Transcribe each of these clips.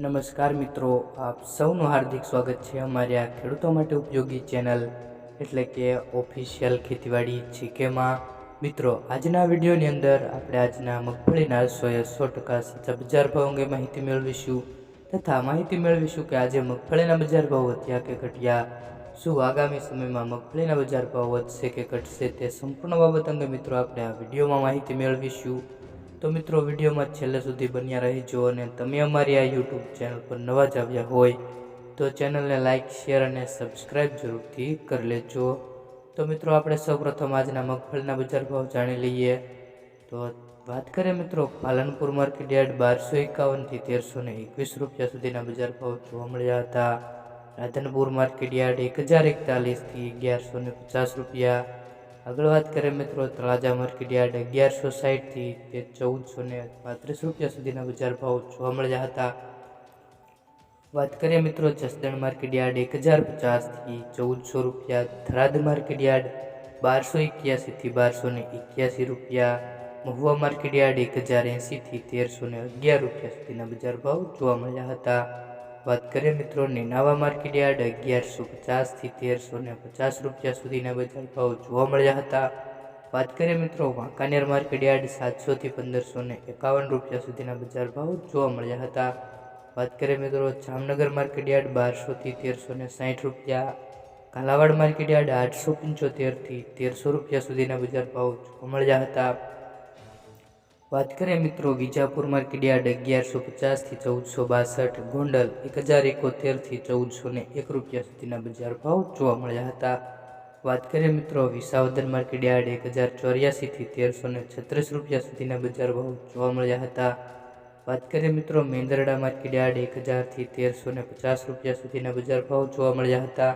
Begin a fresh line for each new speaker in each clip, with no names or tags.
નમસ્કાર મિત્રો, આપ સૌનું હાર્દિક સ્વાગત છે અમારી આ ખેડૂતો માટે ઉપયોગી ચેનલ એટલે કે ઓફિશિયલ ખેતીવાડી છીકેમાં. મિત્રો, આજના વિડીયોની અંદર આપણે આજના મગફળીના સોએ સો ટકા સાચા બજાર ભાવ અંગે માહિતી મેળવીશું તથા માહિતી મેળવીશું કે આજે મગફળીના બજાર ભાવ વધ્યા કે ઘટ્યા, શું આગામી સમયમાં મગફળીના બજાર ભાવ વધશે કે ઘટશે તે સંપૂર્ણ બાબત અંગે મિત્રો આપણે આ વિડીયોમાં માહિતી મેળવીશું. તો મિત્રો, વિડીયોમાં છેલ્લે સુધી બન્યા રહેજો અને તમે અમારી આ યુટ્યુબ ચેનલ પર નવા જ આવ્યા હોય, તો ચેનલને લાઇક શેર અને સબસ્ક્રાઈબ જરૂરથી કરી લેજો. તો મિત્રો, આપણે સૌપ્રથમ આજના મગફળીના બજાર ભાવ જાણી લઈએ. તો વાત કરીએ મિત્રો, પાલનપુર માર્કેટ યાર્ડ બારસો એકાવનથી તેરસો ને એકવીસ રૂપિયા સુધીના બજાર ભાવ જોવા મળ્યા હતા. રાધનપુર માર્કેટ યાર્ડ એક હજાર એકતાલીસથી અગિયારસો ને પચાસ રૂપિયા. આગળ વાત કરીએ મિત્રો તળાજા માર્કેટ યાર્ડ અગિયારસો સાઠથી તે ચૌદસો ને પાંત્રીસ રૂપિયા સુધીના બજાર ભાવ જોવા મળ્યા હતા. વાત કરીએ મિત્રો જસદણ માર્કેટ યાર્ડ એક હજાર પચાસથી ચૌદસો રૂપિયા, થરાદ માર્કેટ યાર્ડ બારસો એક્યાસીથી બારસો ને એક્યાસી રૂપિયા, મહુવા માર્કેટ યાર્ડ એક હજાર એંસીથી તેરસો ને અગિયાર રૂપિયા સુધીના બજાર ભાવ જોવા મળ્યા હતા. વાત કરીએ મિત્રો, નેનાવા માર્કેટ યાર્ડ અગિયારસો પચાસથી તેરસો ને પચાસ રૂપિયા સુધીના બજાર ભાવ જોવા મળ્યા હતા. વાત કરીએ મિત્રો, વાંકાનેર માર્કેટ યાર્ડ સાતસોથી પંદરસો ને એકાવન રૂપિયા સુધીના બજાર ભાવ જોવા મળ્યા હતા. વાત કરીએ મિત્રો, જામનગર માર્કેટ બારસોથી તેરસો ને સાઠ રૂપિયા, કાલાવાડ માર્કેટ યાર્ડ આઠસો પંચોતેરથી તેરસો રૂપિયા સુધીના બજાર ભાવ જોવા મળ્યા હતા. વાત કરીએ મિત્રો, વિજાપુર માર્કેટ અગિયારસો પચાસથી ચૌદસો બાસઠ, ગોંડલ એક હજાર એકોતેરથી ચૌદસો ને એક રૂપિયા સુધીના બજાર ભાવ જોવા મળ્યા હતા. વાત કરીએ મિત્રો વિસાવદર માર્કેટ એક હજાર ચોર્યાસીથી તેરસો ને છત્રીસ રૂપિયા સુધીના બજાર ભાવ જોવા મળ્યા હતા. વાત કરીએ મિત્રો, મેંદરડા માર્કેટ એક હજારથી તેરસો ને પચાસ રૂપિયા સુધીના બજાર ભાવ જોવા મળ્યા હતા.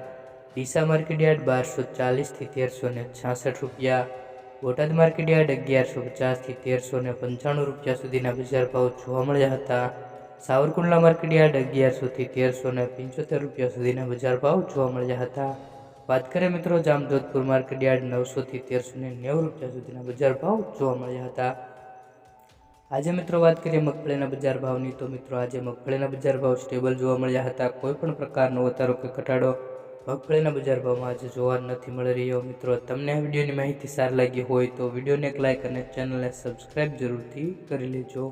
ડીસા માર્કેટયાર્ડ બારસો ચાલીસથી તેરસો ને છાસઠ રૂપિયા. બોટાદ માર્કેટ યાર્ડ અગિયારસો પચાસથી તેરસો ને પંચાણું રૂપિયા સુધીના બજાર ભાવ જોવા મળ્યા હતા. સાવરકુંડલા માર્કેટ યાર્ડ અગિયારસોથી તેરસો ને પંચોતેર રૂપિયા સુધીના બજાર ભાવ જોવા મળ્યા હતા. વાત કરીએ મિત્રો જામજોધપુર માર્કેટ યાર્ડ નવસોથી તેરસો ને નેવું રૂપિયા સુધીના બજાર ભાવ જોવા મળ્યા હતા. આજે મિત્રો વાત કરીએ મગફળીના બજાર ભાવની તો મિત્રો આજે મગફળીના બજાર ભાવ સ્ટેબલ જોવા મળ્યા હતા. કોઈ પણ પ્રકારનો વધારો કે ઘટાડો મગફળીના બજાર ભાવમાં આજે જોવા નથી મળી રહ્યો. મિત્રો, તમને આ વિડીયોની માહિતી સારી લાગી હોય તો વિડીયોને એક લાઇક અને ચેનલને સબસ્ક્રાઈબ જરૂરથી કરી લેજો.